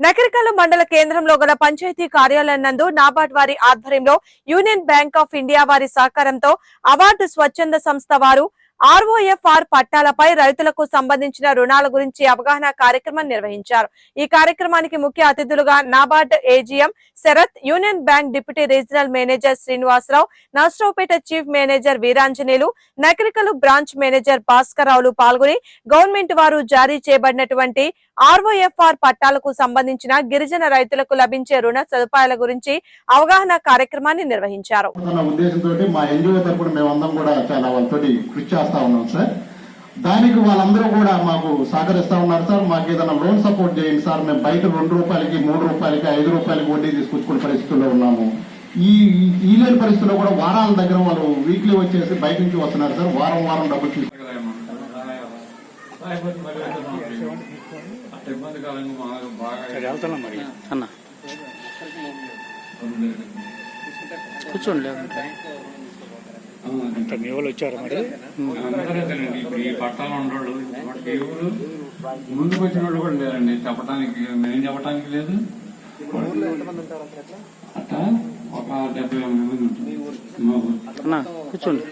ఒంగోలు మండల కేంద్రంలో గల పంచాయతీ కార్యాలయం నందు నాబార్డ్ వారి ఆధ్వర్యంలో యూనియన్ బ్యాంక్ ఆఫ్ ఇండియా వారి సహకారంతో అవార్డు స్వచ్ఛంద సంస్థ వారు ఆర్ఓఎఫ్ఆర్ పట్టాలపై రైతులకు సంబంధించిన రుణాల గురించి అవగాహన కార్యక్రమం నిర్వహించారు. ఈ కార్యక్రమానికి ముఖ్య అతిథులుగా NABARD AGM Sharath Union Bank deputy regional manager Srinivasarao Narasaraopet chief manager Veeranjaneyulu Nakarikallu branch manager భాస్కర్రావులు పాల్గొని గవర్నమెంట్ వారు జారీ చేయబడినటువంటి ఆర్ఓఎఫ్ఆర్ పట్టాలకు సంబంధించిన గిరిజన రైతులకు లభించే రుణ సదుపాయాల గురించి అవగాహన కార్యక్రమాన్ని నిర్వహించారు. చేస్తా ఉన్నాం సార్. దానికి వాళ్ళందరూ కూడా మాకు సహకరిస్తా ఉన్నారు సార్. మాకు ఏదైనా లోన్ సపోర్ట్ చేయండి సార్. మేము బయట రెండు రూపాయలకి మూడు రూపాయలకి ఐదు రూపాయలకి వడ్డీ తీసుకొచ్చుకునే పరిస్థితుల్లో ఉన్నాము. ఈ ఈ లేని పరిస్థితుల్లో కూడా వారాల దగ్గర వాళ్ళు వీక్లీ వచ్చేసి బయట నుంచి వస్తున్నారు సార్. వారం వారం డబ్బులు తీసుకు. కూర్చోండి అంత మీ వాళ్ళు వచ్చారు మరి. ఇప్పుడు ఈ పట్టాలు ఉండోళ్ళు ముందుకు వచ్చిన వాళ్ళు కూడా లేరండి. చెప్పడానికి మేము చెప్పడానికి లేదు. ఒక డెబ్బై మంది కూర్చోండి.